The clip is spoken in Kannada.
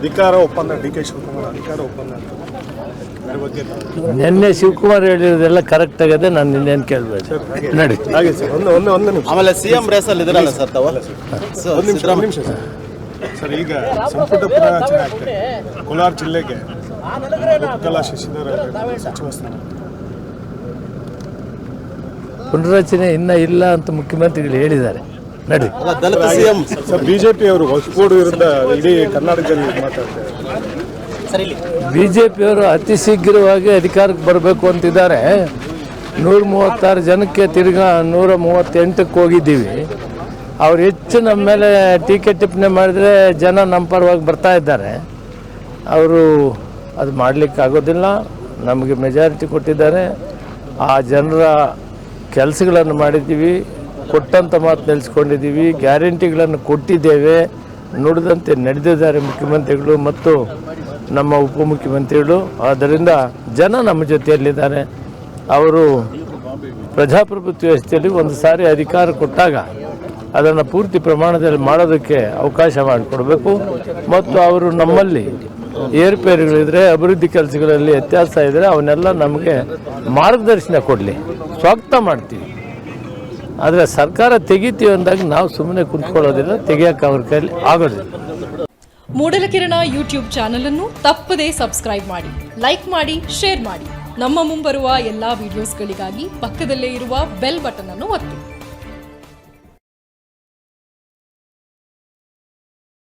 ಅಧಿಕಾರ ಒಪ್ಪಂದ ಡಿ ಕೆ ಶಿವಕುಮಾರ್ ಅಧಿಕಾರ ಒಪ್ಪಂದ ಅಂತ. ಅದ್ರ ಬಗ್ಗೆ ನಿನ್ನೆ ಶಿವಕುಮಾರ್ ಹೇಳಿರೋದೆಲ್ಲ ಕರೆಕ್ಟ್ ಆಗದೆ ನಾನು ನಿನ್ನೇನು ಕೇಳಬೇಕು? ನಡಿ. ಹಾಗೆ ಸರ್ ಒಂದು ಒಂದು ಒಂದು ನಿಮಿಷ. ಆಮೇಲೆ ಸಿಎಂ ರೇಸಲ್ಲಿ ಇದ್ರಲ್ಲ ಸರ್ ತಾವು? ಸೊ ಒಂದು ನಿಮಿಷ ಒಂದು ನಿಮಿಷ ಸರ್. ಸರ್ ಈಗ ಸಂಪುಟ ಪುನರಚನೆ ಆಗ್ತದೆ ಕೋಲಾರ ಜಿಲ್ಲೆಗೆ ಕಲಾ ಶಶಿಧರ ಸಚಿವ ಸ್ಥಾನ. ಪುನರಚನೆ ಇನ್ನೂ ಇಲ್ಲ ಅಂತ ಮುಖ್ಯಮಂತ್ರಿಗಳು ಹೇಳಿದ್ದಾರೆ. ನಡಿ. ಅಲ್ಲ ದಲಿತ ಸಿಎಂ. ಸರ್ ಬಿಜೆಪಿ ಅವರು ಹೊಸಕೋಡು ವಿರುದ್ಧ ಇಡೀ ಕರ್ನಾಟಕದಲ್ಲಿ ಮಾತಾಡ್ತಾರೆ ಬಿ ಜೆ ಪಿಯವರು ಅತಿ ಶೀಘ್ರವಾಗಿ ಅಧಿಕಾರಕ್ಕೆ ಬರಬೇಕು ಅಂತಿದ್ದಾರೆ. ನೂರ ಮೂವತ್ತಾರು ಜನಕ್ಕೆ ತಿರ್ಗಾ ನೂರ ಮೂವತ್ತೆಂಟಕ್ಕೆ ಹೋಗಿದ್ದೀವಿ. ಅವ್ರು ಹೆಚ್ಚು ನಮ್ಮ ಮೇಲೆ ಟೀಕೆ ಟಿಪ್ಪಣಿ ಮಾಡಿದರೆ ಜನ ನಮ್ಮ ಪರವಾಗಿ ಬರ್ತಾ ಇದ್ದಾರೆ. ಅವರು ಅದು ಮಾಡಲಿಕ್ಕೆ ಆಗೋದಿಲ್ಲ. ನಮಗೆ ಮೆಜಾರಿಟಿ ಕೊಟ್ಟಿದ್ದಾರೆ. ಆ ಜನರ ಕೆಲಸಗಳನ್ನು ಮಾಡಿದ್ದೀವಿ. ಕೊಟ್ಟಂಥ ಮಾತು ನೆಲೆಸ್ಕೊಂಡಿದ್ದೀವಿ. ಗ್ಯಾರಂಟಿಗಳನ್ನು ಕೊಟ್ಟಿದ್ದೇವೆ. ನುಡಿದಂತೆ ನಡೆದಿದ್ದಾರೆ ಮುಖ್ಯಮಂತ್ರಿಗಳು ಮತ್ತು ನಮ್ಮ ಉಪಮುಖ್ಯಮಂತ್ರಿಗಳು. ಆದ್ದರಿಂದ ಜನ ನಮ್ಮ ಜೊತೆಯಲ್ಲಿದ್ದಾರೆ. ಅವರು ಪ್ರಜಾಪ್ರಭುತ್ವ ವ್ಯವಸ್ಥೆಯಲ್ಲಿ ಒಂದು ಸಾರಿ ಅಧಿಕಾರ ಕೊಟ್ಟಾಗ ಅದನ್ನು ಪೂರ್ತಿ ಪ್ರಮಾಣದಲ್ಲಿ ಮಾಡೋದಕ್ಕೆ ಅವಕಾಶ ಮಾಡಿಕೊಡಬೇಕು. ಮತ್ತು ಅವರು ನಮ್ಮಲ್ಲಿ ಏರುಪೇರುಗಳಿದ್ರೆ, ಅಭಿವೃದ್ಧಿ ಕೆಲಸಗಳಲ್ಲಿ ವ್ಯತ್ಯಾಸ ಇದ್ದರೆ ಅವನ್ನೆಲ್ಲ ನಮಗೆ ಮಾರ್ಗದರ್ಶನ ಕೊಡಲಿ. ಸ್ವಾಗತ ಮಾಡ್ತೀವಿ. ಆದರೆ ಸರ್ಕಾರ ತೆಗಿತೀವಿ ಅಂದಾಗ ನಾವು ಸುಮ್ಮನೆ ಕುಂತ್ಕೊಳ್ಳೋದಿಲ್ಲ ತೆಗಿಯೋಕೆ ಅವ್ರ ಕೈಲಿ ಆಗೋದಿಲ್ಲ. ಮೂಡಲಕಿರಣ ಯೂಟ್ಯೂಬ್ ಚಾನೆಲ್ ಅನ್ನು ತಪ್ಪದೇ ಸಬ್ಸ್ಕ್ರೈಬ್ ಮಾಡಿ, ಲೈಕ್ ಮಾಡಿ, ಶೇರ್ ಮಾಡಿ. ನಮ್ಮ ಮುಂಬರುವ ಎಲ್ಲಾ ವಿಡಿಯೋಸ್ಗಳಿಗಾಗಿ ಪಕ್ಕದಲ್ಲೇ ಇರುವ ಬೆಲ್ ಬಟನ್ ಅನ್ನು ಒತ್ತಿ.